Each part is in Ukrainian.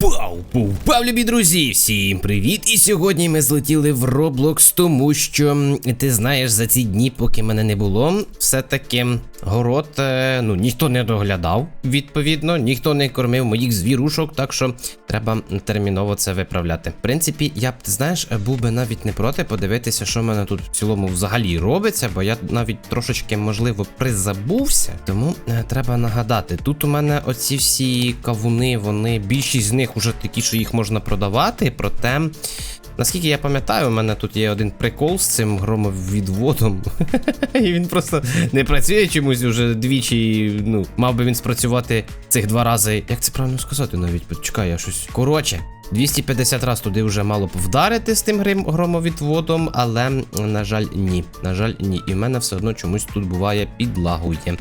Пау, пау, пау, любі друзі! Всім привіт! І сьогодні ми злетіли в Roblox, тому що ти знаєш, за ці дні, поки мене не було, все-таки город, е, ну ніхто не доглядав, відповідно, ніхто не кормив моїх звірушок, так що треба терміново це виправляти. В принципі, я б ти знаєш, був би навіть не проти подивитися, що в мене тут в цілому взагалі робиться, бо я навіть трошечки, можливо, призабувся. Тому е, треба нагадати, тут у мене оці всі кавуни, вони більшість з них уже такі, що їх можна продавати. Проте, наскільки я пам'ятаю, у мене тут є один прикол з цим громовідводом. І він просто не працює чомусь уже двічі. Ну, мав би він спрацювати цих два рази. Як це правильно сказати навіть? Почекай, я щось. Коротше. 250 раз туди вже мало б вдарити з тим громовідводом, але, на жаль, ні. На жаль, ні. І в мене все одно чомусь тут буває підлагує.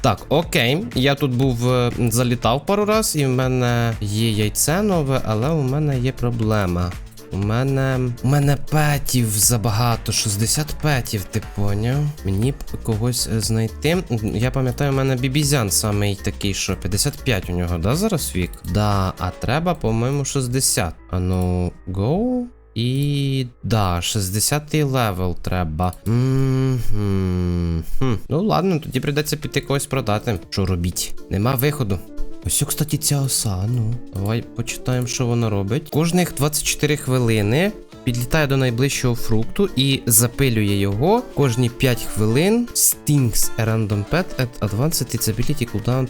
Так, окей. Я тут був е, залітав пару раз, і в мене є яйце нове, але у мене є проблема. У мене. У мене петів забагато, 60 петів, ти поняв? Мені б когось е, знайти. Я пам'ятаю, у мене бібізян самий такий, що 55 у нього, да, зараз вік? Да, а треба, по-моєму, 60. А ну, go. І да, 60-й левел треба. М-м-м. Хм. Ну ладно, тоді прийдеться піти когось продати. Що робіть? Нема виходу. Ось, кстати, ця оса. Ну, давай почитаємо, що вона робить. Кожних 24 хвилини підлітає до найближчого фрукту і запилює його кожні 5 хвилин. Stings a random pet at advanced its ability cooldown.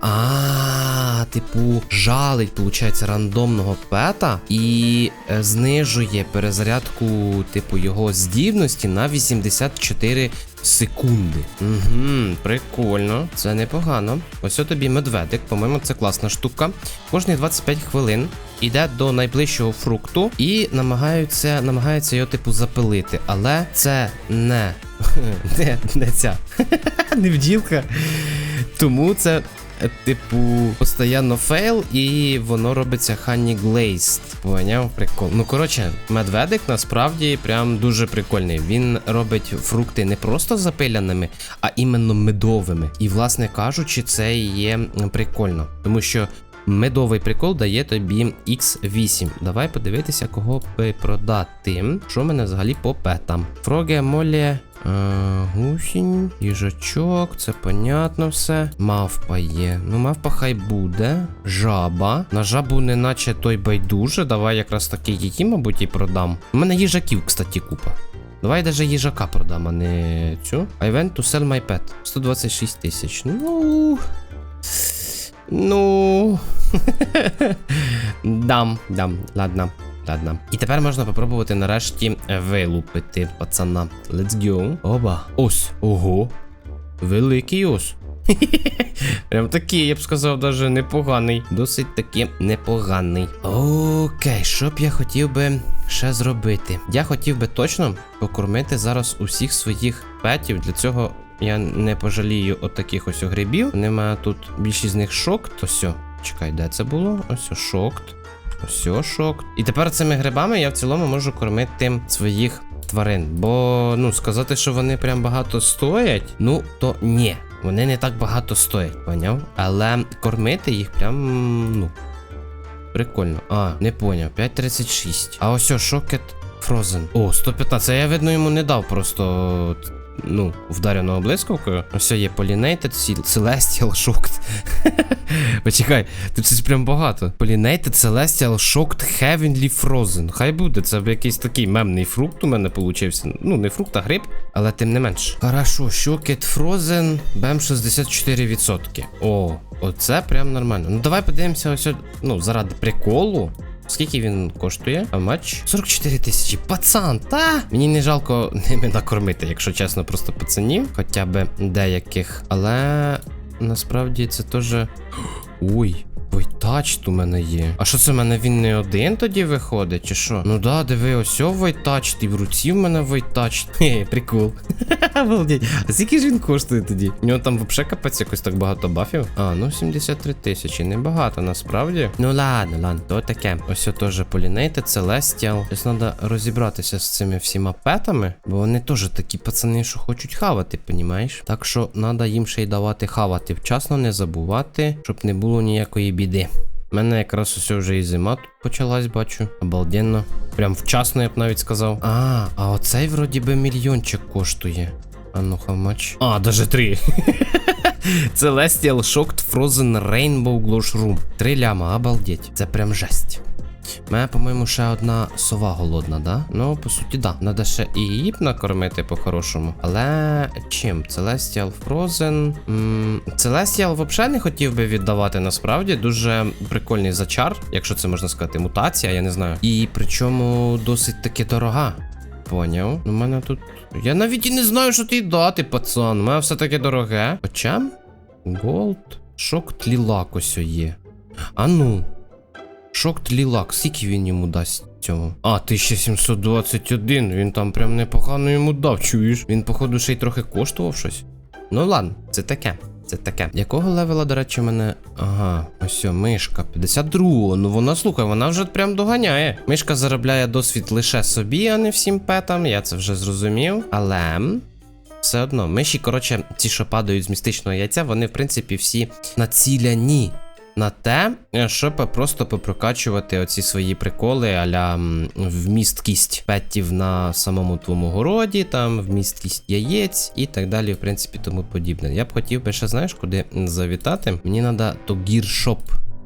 А, типу, жалить, получається, рандомного пета і е, знижує перезарядку, типу, його здібності на 84 секунди. Угу, прикольно, це непогано. Ось о тобі медведик, по-моєму, це класна штука. Кожні 25 хвилин іде до найближчого фрукту і намагаються, намагаються його, типу, запилити. Але це не, не, не ця. не бджілка. Тому це. Е, Типу, постійно фейл, і воно робиться Honey Glazed. Поняв? Прикол. Ну, коротше, медведик насправді прям дуже прикольний. Він робить фрукти не просто запиляними, а іменно медовими. І, власне кажучи, це є прикольно. Тому що медовий прикол дає тобі X8. Давай подивитися, кого би продати. Що в мене взагалі по петам? Фроге, молі. Е, гусінь, їжачок, це понятно все. Мавпа є. Ну, мавпа хай буде. Жаба. На жабу, неначе той байдуже. Давай якраз таки її, мабуть, і продам. У мене їжаків, кстати, купа. Давай даже їжака продам, а не цю. I went to sell my pet. 126 тисяч. Ну. Ну. дам, дам, ладно. Ладно. І тепер можна попробувати нарешті вилупити пацана. Let's go. Оба. Ось. Ого. Великий ось. Прям такий, я б сказав, даже непоганий. Досить таки непоганий. Окей, що б я хотів би ще зробити? Я хотів би точно покормити зараз усіх своїх петів. Для цього я не пожалію от таких ось грибів. Нема тут більшість з них шокт. Ось. Чекай, де це було? Ось шокт. Ось шокт. І тепер цими грибами я в цілому можу кормити своїх тварин. Бо, ну, сказати, що вони прям багато стоять, ну, то ні. Вони не так багато стоять, поняв? Але кормити їх прям, ну. Прикольно. А, не поняв. 5.36. А ось шокет Frozen. О, 115. Це я, видно, йому не дав просто. Ну, вдарено блискавкою. Ось є Pollinated Celestial Shocked. Почекай, тут щось прям багато. Pollinated Celestial Shocked Heavenly Frozen. Хай буде, це якийсь такий мемний фрукт у мене получився. Ну, не фрукт, а гриб, але тим не менш. Хорошо, Shocked Frozen, бем 64%. О, оце прям нормально. Ну давай подивимося ось, ну, заради приколу. Скільки він коштує? А матч? 44 тисячі. Пацан, та? Мені не жалко ними накормити, якщо чесно, просто пацанів, хоча б деяких. Але насправді це теж. Ой. Войтач у мене є. А що це в мене він не один тоді виходить, чи що? Ну да, диви, ось о і в руці в мене войтач. Хе, прикол. Обалдеть. А скільки ж він коштує тоді? У нього там взагалі капець якось так багато бафів. А, ну 73 тисячі. Небагато насправді. Ну ладно, ладно, то таке. Ось теж Pollinated, Celestial. Ось треба розібратися з цими всіма петами, бо вони теж такі пацани, що хочуть хавати, понімаєш? Так що треба їм ще й давати хавати. Вчасно не забувати, щоб не було ніякої біди. У мене якраз усе вже і зима тут почалась, бачу. Обалденно. Прям вчасно, я б навіть сказав. А, а оцей вроді би мільйончик коштує. А ну much? А, даже три. Celestial Shocked Frozen Rainbow Glosh Room. Три ляма, обалдеть. Це прям жесть. У мене, по-моєму, ще одна сова голодна, да? Ну, по суті, да. Надо ще і її б накормити по-хорошому. Але чим? Celestial Frozen. М, Celestial взагалі не хотів би віддавати насправді. Дуже прикольний зачар, якщо це можна сказати, мутація, я не знаю. І причому досить таки дорога. Поняв. У мене тут. Я навіть і не знаю, що ти дати, пацан. У мене все таке дороге. Хоча. Голд. Шок тлілак ось є. А ну. Шок тлілак, скільки він йому дасть цього? А, 1721. Він там прям непогано йому дав, чуєш? Він, походу, ще й трохи коштував щось. Ну ладно, це таке. Це таке. Якого левела, до речі, мене. Ага, ось о, мишка. 52-го. Ну вона слухай, вона вже прям доганяє. Мишка заробляє досвід лише собі, а не всім петам. Я це вже зрозумів. Але. Все одно, миші, коротше, ті, що падають з містичного яйця, вони, в принципі, всі націляні на те, щоб просто попрокачувати оці свої приколи, аля вмісткість петів на самому твоєму городі, там вмісткість яєць і так далі, в принципі, тому подібне. Я б хотів би ще, знаєш, куди завітати. Мені треба то гіршоп.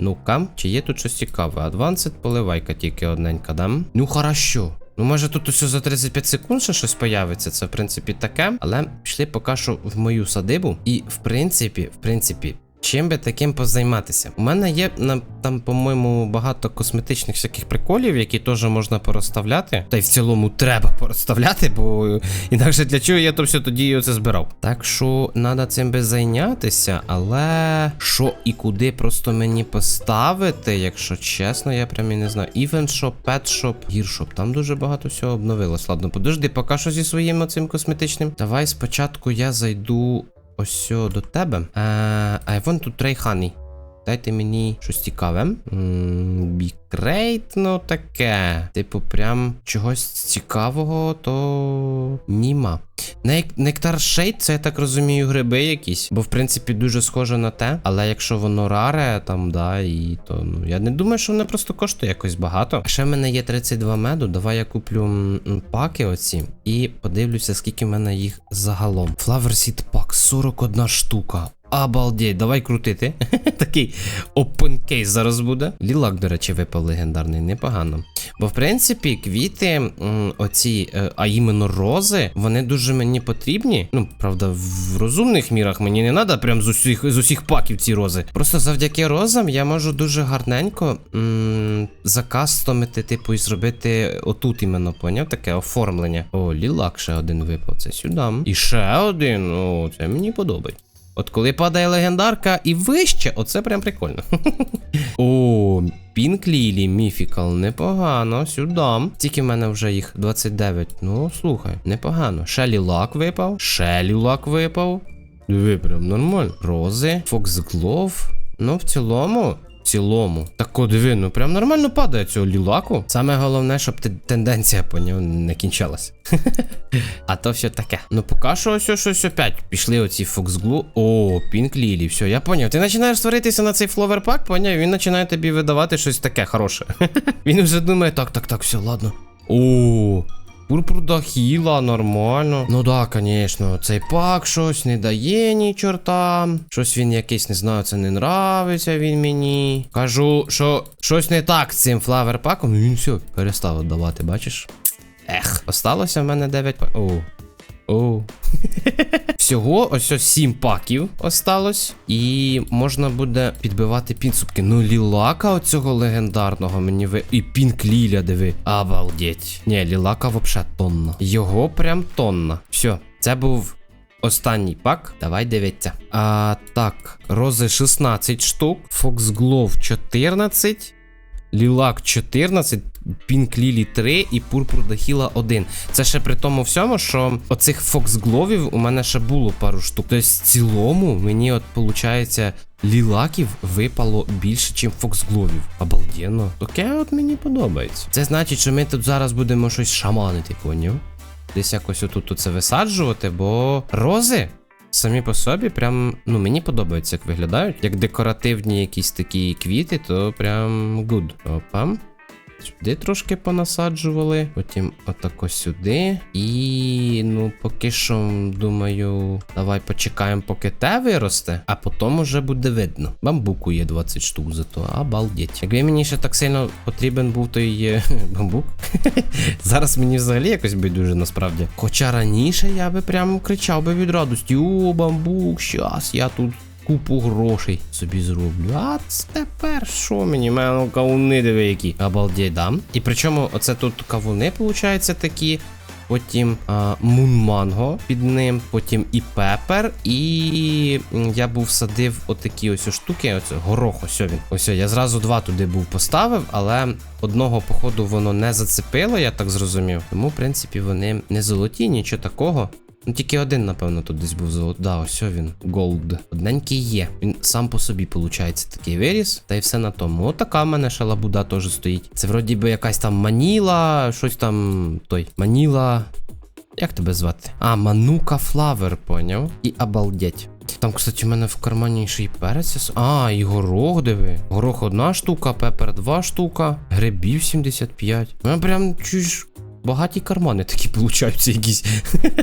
Ну-ка, чи є тут щось цікаве? Advanced поливайка тільки одненька, дам. Ну, хорошо. Ну, може тут усе за 35 секунд ще щось появиться, це в принципі таке. Але пішли поки що в мою садибу. І в принципі, в принципі, чим би таким позайматися? У мене є там, по-моєму, багато косметичних всяких приколів, які теж можна порозставляти. Та й в цілому треба порозставляти, бо інакше для чого я то все тоді оце збирав. Так що треба цим би зайнятися, але що і куди просто мені поставити, якщо чесно, я прям і не знаю. Shop, Gear Shop, там дуже багато всього обновилось. Ладно, подожди, поки що зі своїм оцим косметичним. Давай спочатку я зайду ось до тебе. I want to try. Дайте мені щось цікаве. Бікрейт, ну таке. Типу, прям чогось цікавого, то німа. Нек- Нектар шейд, це я так розумію, гриби якісь. Бо в принципі дуже схоже на те. Але якщо воно раре, там, да, і то ну я не думаю, що воно просто коштує якось багато. А ще в мене є 32 меду. Давай я куплю паки оці і подивлюся, скільки в мене їх загалом. Flower Seed Pack 41 штука. Обалдеть, давай крутити. Такий опенкейс зараз буде. Лілак, до речі, випав легендарний, непогано. Бо, в принципі, квіти, оці, е, а іменно рози, вони дуже мені потрібні. Ну, правда, в розумних мірах мені не треба прям з усіх, з усіх паків ці рози. Просто завдяки розам я можу дуже гарненько м, закастомити, типу, і зробити отут іменно, поняв? Таке оформлення. О, лілак ще один випав. Це сюди. І ще один. О, це мені подобається. От коли падає легендарка і вище, оце прям прикольно. О, Пінк Лілі, Міфікал, непогано, сюди. Тільки в мене вже їх 29. Ну, слухай, непогано. Шелі лак випав, Шелі лак випав. Диви, прям нормально. Рози, Фоксглов. Ну, в цілому. В цілому. Так о, диви, ну прям нормально падає цього лілаку. Саме головне, щоб те- тенденція по ньому не кінчалась. А то все таке. Ну поки що ось щось опять. Пішли оці Фоксглу. О, Пінк Лілі. Все, я поняв. Ти починаєш сваритися на цей фловерпак, поняв? Він починає тобі видавати щось таке хороше. Він вже думає, так, так, так, все, ладно. О, Пурпур Дахіла, нормально. Ну да, звісно, цей пак щось не дає ні чорта. Щось він якийсь, не знаю, це не нравиться він мені. Кажу, що щось не так з цим флаверпаком, паком. він все, перестав давати, бачиш? Ех, осталося в мене 9 пак. Оу. Оу. Всього ось ось 7 паків осталось. І можна буде підбивати підсумки. Ну, лілака оцього легендарного мені ви. І пінк ліля, диви. Обалдеть. Ні, лілака вообще тонна. Його прям тонна. Все, це був. Останній пак, давай дивіться. А так, рози 16 штук, Foxglove 14, Лілак 14, Пінк Лілі 3 і Пурпур Дахіла 1. Це ще при тому всьому, що оцих Фоксгловів у мене ще було пару штук. Тобто, в цілому, мені от виходить, лілаків випало більше, ніж Фоксгловів. Обалденно. Таке от мені подобається. Це значить, що ми тут зараз будемо щось шаманити, поняв? Десь якось отут це висаджувати, бо рози. Самі по собі, прям, ну, мені подобається, як виглядають. Як декоративні якісь такі квіти, то прям good. Опа. Сюди трошки понасаджували, потім отако сюди. І ну, поки що, думаю, давай почекаємо, поки те виросте, а потім уже буде видно. Бамбуку є 20 штук зато, обалдеть. Якби мені ще так сильно потрібен був той бамбук. Зараз мені взагалі якось байдуже насправді. Хоча раніше я би прям кричав би від радості: О, бамбук, щас я тут купу грошей собі зроблю. А тепер що мені? У мене кавуни диви які. Обалдеть, да? І причому оце тут кавуни, виходить, такі. Потім мунманго під ним, потім і пепер, і я був садив отакі ось штуки. Оце горох, ось він. Ось я зразу два туди був поставив, але одного, походу, воно не зацепило, я так зрозумів. Тому, в принципі, вони не золоті, нічого такого. Ну, тільки один, напевно, тут десь був золотий. Да, ось він. Голд. Одненький є. Він сам по собі, виходить, такий виріс. Та й все на тому. Отака в мене шалабуда теж стоїть. Це вроді би якась там маніла, щось там. Той. Маніла. Як тебе звати? А, Манука Флавер, поняв? І обалдеть. Там, кстати, у мене в кармані ще й перець. А, і горох диви. Горох одна штука, пепер два штука, грибів 75. У мене прям чуєш. Багаті кармани такі получаються якісь.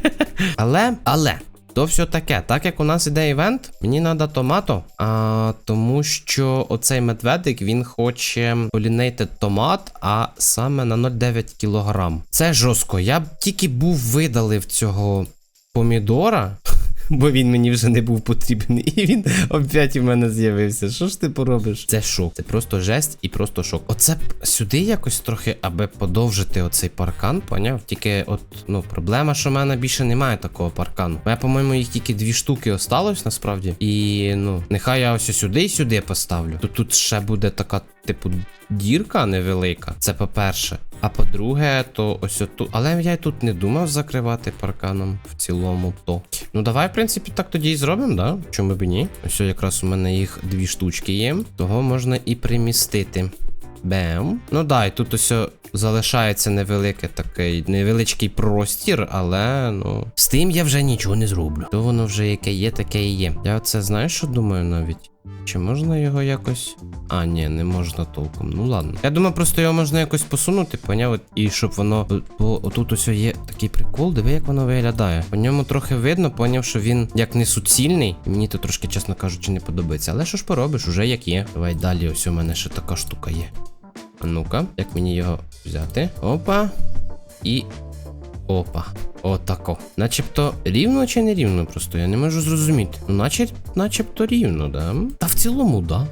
але, але. То все таке, так як у нас іде івент, мені треба томато, а, тому що оцей медведик він хоче полінейти томат, а саме на 0,9 кг. Це жорстко. Я б тільки був видалив цього помідора. Бо він мені вже не був потрібен, і він опять у мене з'явився. Що ж ти поробиш? Це шок. Це просто жесть і просто шок. Оце сюди якось трохи, аби подовжити оцей паркан, поняв? Тільки от, ну, проблема, що в мене більше немає такого паркану. Я, по-моєму, їх тільки дві штуки осталось насправді. І ну, нехай я ось сюди і сюди поставлю. То тут ще буде така, типу, дірка невелика. Це по-перше. А по-друге, то ось отут. Але я й тут не думав закривати парканом в цілому то. Ну давай, в принципі, так тоді і зробимо, да? Чому б і ні? Ось якраз у мене їх дві штучки є. Того можна і примістити. Бем. Ну да, і тут ось залишається невеликий такий невеличкий простір, але ну. З тим я вже нічого не зроблю. То воно вже яке є, таке і є. Я оце знаєш, що думаю навіть? Чи можна його якось. А, ні, не можна толком. Ну ладно. Я думаю, просто його можна якось посунути, поняв? І щоб воно. Бо отут ось є такий прикол, диви, як воно виглядає. По ньому трохи видно, поняв, що він як не суцільний. Мені то трошки, чесно кажучи, не подобається. Але що ж поробиш, уже як є. Давай далі, ось у мене ще така штука є. Ну-ка, як мені його взяти? Опа. І. Опа. Отако. Начебто рівно чи не рівно просто, я не можу зрозуміти. Ну, наче, начебто рівно, да? Та в цілому, да.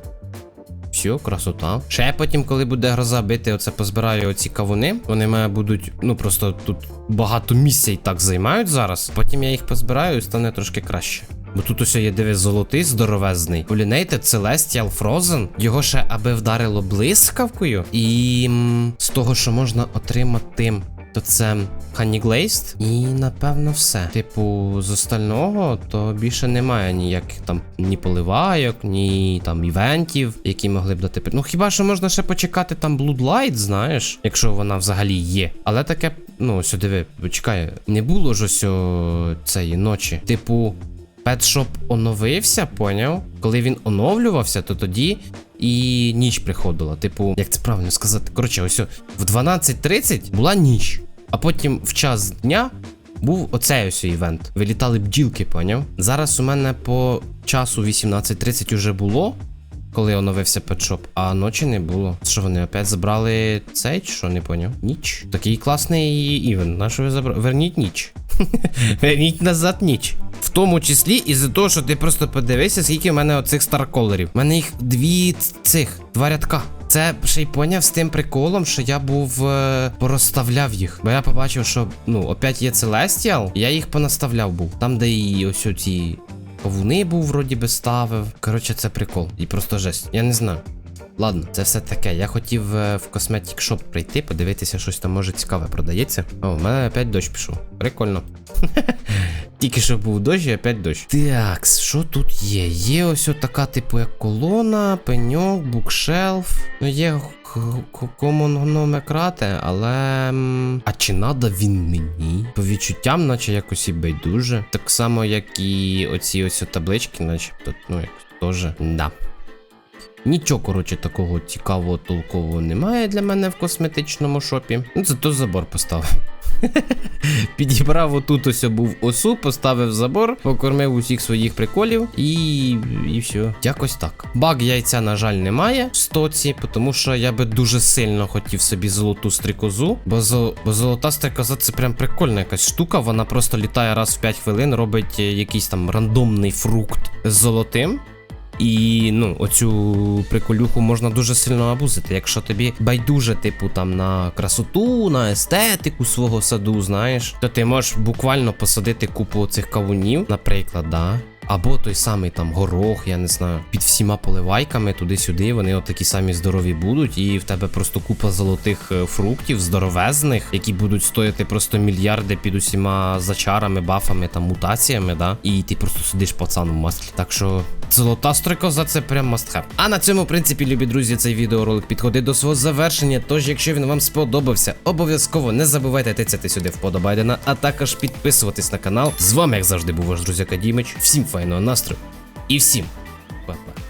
Все, красота. Ще потім, коли буде гроза бити, оце позбираю оці кавуни. Вони мене будуть, ну просто тут багато місця і так займають зараз. Потім я їх позбираю і стане трошки краще. Бо тут ось є диви золотий здоровезний. Pollinated Celestial Frozen. Його ще аби вдарило блискавкою. І з того, що можна отримати то це Glazed і напевно все. Типу, з остального, то більше немає ніяких там ні поливайок, ні там івентів, які могли б дати. Ну хіба що можна ще почекати там Bloodlight, знаєш, якщо вона взагалі є. Але таке, ну, ось диви, почекай, не було ж ось цієї ночі. Типу. Петшоп оновився, поняв? Коли він оновлювався, то тоді і ніч приходила. Типу, як це правильно сказати? Коротше, ось в 12.30 була ніч, а потім в час дня був оцей ось івент. Вилітали бджілки, поняв? Зараз у мене по часу 18.30 уже було, коли оновився петшоп, а ночі не було. Що вони опять забрали цей, чи що не поняв? Ніч. Такий класний івент. На що ви забрали? Верніть ніч. Верніть назад ніч. Тому числі із-за того, що ти просто подивися, скільки в мене оцих старколерів. У мене їх дві цих, два рядка. Це ще й поняв з тим приколом, що я був е, порозставляв їх. Бо я побачив, що ну, опять є Celestial, я їх понаставляв був. Там, де і ось ці Ковуни був вроді би ставив. Коротше, це прикол. І просто жесть. Я не знаю. Ладно, це все таке. Я хотів е, в косметик шоп прийти, подивитися, щось там може цікаве продається. О, в мене опять дощ пішов. Прикольно. Тільки що був дощ і опять дощ. Так, що тут є? Є ось така, типу, як колона, пеньок, букшелф. Ну, є комонгономекрати, але. А чи надо він мені? По відчуттям, наче якось і байдуже. Так само, як і оці ось таблички, начебто, ну, якось теж. Да. Нічого, коротше, такого цікавого, толкового немає для мене в косметичному шопі. Ну, зато забор поставив. Підібрав отут ось був осу, поставив забор, покормив усіх своїх приколів і. і все. Якось так. Баг яйця, на жаль, немає в стоці, тому що я би дуже сильно хотів собі золоту стрикозу. Бо, зо... бо золота стрикоза це прям прикольна якась штука. Вона просто літає раз в 5 хвилин, робить е, якийсь там рандомний фрукт з золотим. І ну, оцю приколюху можна дуже сильно абузити. Якщо тобі байдуже, типу, там на красоту, на естетику свого саду, знаєш, то ти можеш буквально посадити купу цих кавунів, наприклад, да. Або той самий там горох, я не знаю, під всіма поливайками туди-сюди, вони отакі самі здорові будуть, і в тебе просто купа золотих е, фруктів, здоровезних, які будуть стояти просто мільярди під усіма зачарами, бафами та мутаціями, да. І ти просто сидиш пацан в маслі. Так що золота стрикоза це прям must have. А на цьому, в принципі, любі друзі, цей відеоролик підходить до свого завершення. Тож, якщо він вам сподобався, обов'язково не забувайте тицяти сюди вподобайдена, а також підписуватись на канал. З вами, як завжди, був ваш друзяка Дімич. Всім файного настрою і всім па-па.